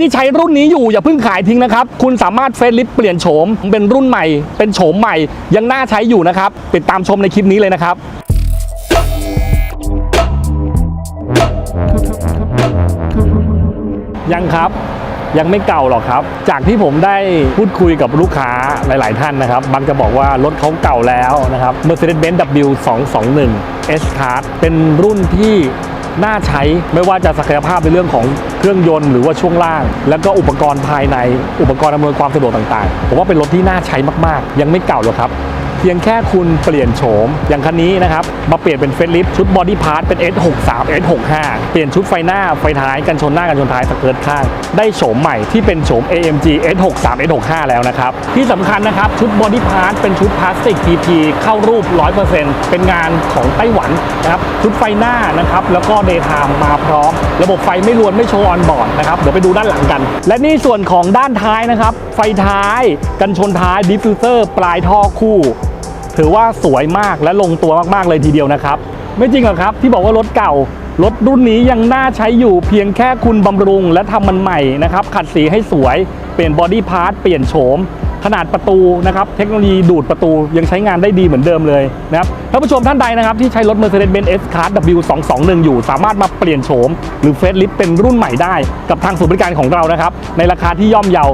ที่ใช้รุ่นนี้อยู่อย่าเพิ่งขายทิ้งนะครับ คุณสามารถเฟซลิฟเปลี่ยนโฉมเป็นรุ่นใหม่ เป็นโฉมใหม่ ยังน่าใช้อยู่นะครับติดตามชมในคลิปนี้เลยนะครับยังครับยังไม่เก่าหรอกครับ จากที่ผมได้พูดคุยกับลูกค้าหลาย ๆ ท่านนะครับ บางจะบอกว่ารถเขาเก่าแล้วนะครับ Mercedes-Benz W221 S Class เป็นรุ่นที่ น่าใช้ไม่ว่าจะศักยภาพในเรื่องของเครื่องยนต์หรือว่าช่วงล่าง แล้วก็อุปกรณ์ภายในอุปกรณ์อำนวยความสะดวกต่างๆ ผมว่าเป็นรถที่น่าใช้มากๆ ยังไม่เก่าหรอกครับ พียงแค่คุณเปลี่ยนโฉม อย่างคันนี้นะครับ มาเปลี่ยนเป็นเฟรนลิฟชุดบอดี้พาร์ทเป็น S63 S65 เปลี่ยนชุดไฟหน้า ไฟท้ายกันชนหน้ากันชนท้ายสเกิร์ตข้าง ได้โฉมใหม่ที่เป็นโฉม AMG S63 S65 แล้วนะครับ ที่สำคัญนะครับ ชุดบอดี้พาร์ทเป็นชุดพลาสติก PP เข้ารูป 100%เป็นงานของไต้หวันนะครับ ชุดไฟหน้านะครับ แล้วก็เดย์ไทม์มาพร้อม ระบบไฟไม่รวนไม่โชว์ออนบอร์ดนะครับเดี๋ยวไปดูด้านหลังกัน และนี่ส่วนของด้านท้ายนะครับไฟท้ายกันชนท้ายดิฟฟิวเซอร์ปลายท่อคู่ ถือว่าสวยมากและลงตัวมากๆเลยทีเดียวนะครับ ไม่จริงหรอกครับที่บอกว่ารถเก่ารถรุ่นนี้ยังน่าใช้อยู่เพียงแค่คุณบำรุงและทำมันใหม่นะครับขัดสีให้สวย เปลี่ยนบอดี้พาร์ทเปลี่ยนโฉมขนาดประตูนะครับเทคโนโลยีดูดประตูยังใช้งานได้ดีเหมือนเดิมเลยนะครับท่านผู้ชมท่านใดนะครับที่ใช้รถ Mercedes-Benz S-Class W221 อยู่ สามารถมาเปลี่ยนโฉม หรือเฟซลิฟเป็นรุ่นใหม่ได้ กับทางศูนย์บริการของเรานะครับในราคาที่ย่อมเยา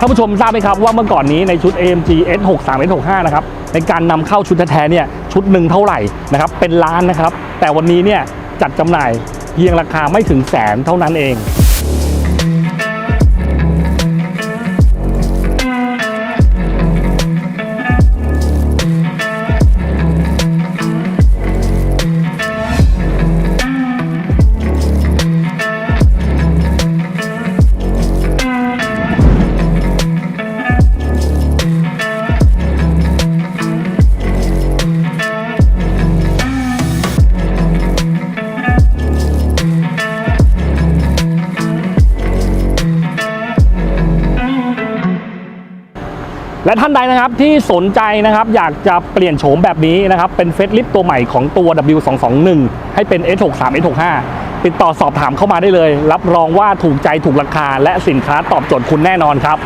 ท่านผู้ชมทราบไหมครับว่าเมื่อก่อนนี้ในชุด AMG S63 S65 นะครับในการนำเข้าชุดแท้ๆเนี่ยชุดหนึ่งเท่าไหร่นะครับเป็นล้านนะครับแต่วันนี้เนี่ยจัดจำหน่ายเพียงราคาไม่ถึงแสนเท่านั้นเอง และท่านใดนะครับที่สนใจนะครับอยากจะเปลี่ยนโฉมแบบนี้นะครับเป็นเฟสลิฟตัวใหม่ของตัว W221 ให้เป็น S63 S65 ติดต่อสอบถามเข้ามาได้เลย รับรองว่าถูกใจถูกราคา และสินค้าตอบโจทย์คุณแน่นอนครับ